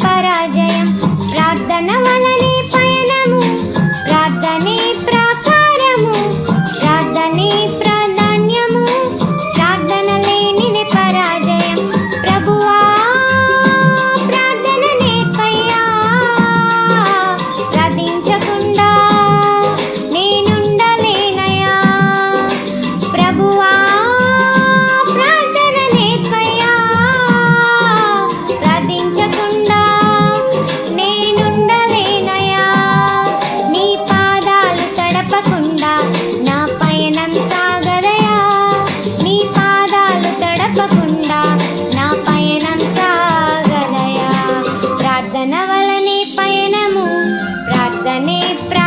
పరాజయం. ప్రార్థన వలన నా పయనం సాగదయా? నీ పాదాలు తడపకుండా నా పయనం సాగదయా? ప్రార్థన వలనే పయనము ప్రార్థనే ప్రా